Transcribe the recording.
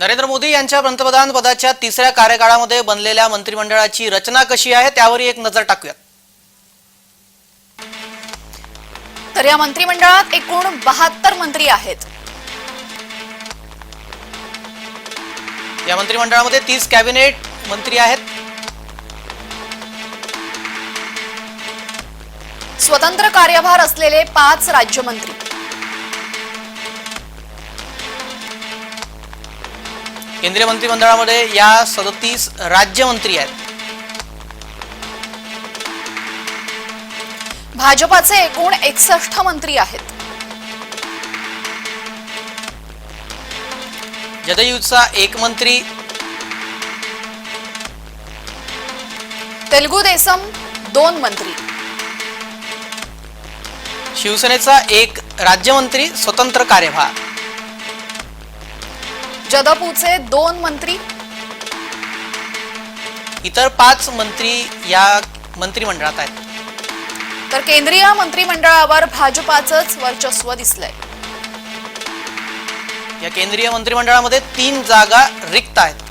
नरेंद्र मोदी यांच्या पंतप्रधान पदाच्या तिसऱ्या कार्यकाळामध्ये बनलेल्या मंत्रिमंडळाची रचना कशी आहे त्यावर एक नजर टाकूयात. तर या मंत्रिमंडळात एकूण बहात्तर मंत्री आहेत. या मंत्रिमंडळामध्ये तीस कॅबिनेट मंत्री आहेत. स्वतंत्र कार्यभार असलेले पाच राज्यमंत्री. केंद्रीय मंत्रिमंडळामध्ये या सदतीस राज्यमंत्री आहेत. भाजपाचे एकूण एकसष्ट मंत्री आहेत. जदयूचा एक मंत्री. तेलुगू देसम दोन मंत्री. शिवसेनेचा एक राज्यमंत्री स्वतंत्र कार्यभार. जदपूचे दोन मंत्री? इतर पाच मंत्री या मंत्रिमंडळात आहेत. तर केंद्रीय मंत्रिमंडळावर भाजपाचंच वर्चस्व दिसलंय. या केंद्रीय मंत्रिमंडळामध्ये तीन जागा रिक्त आहेत.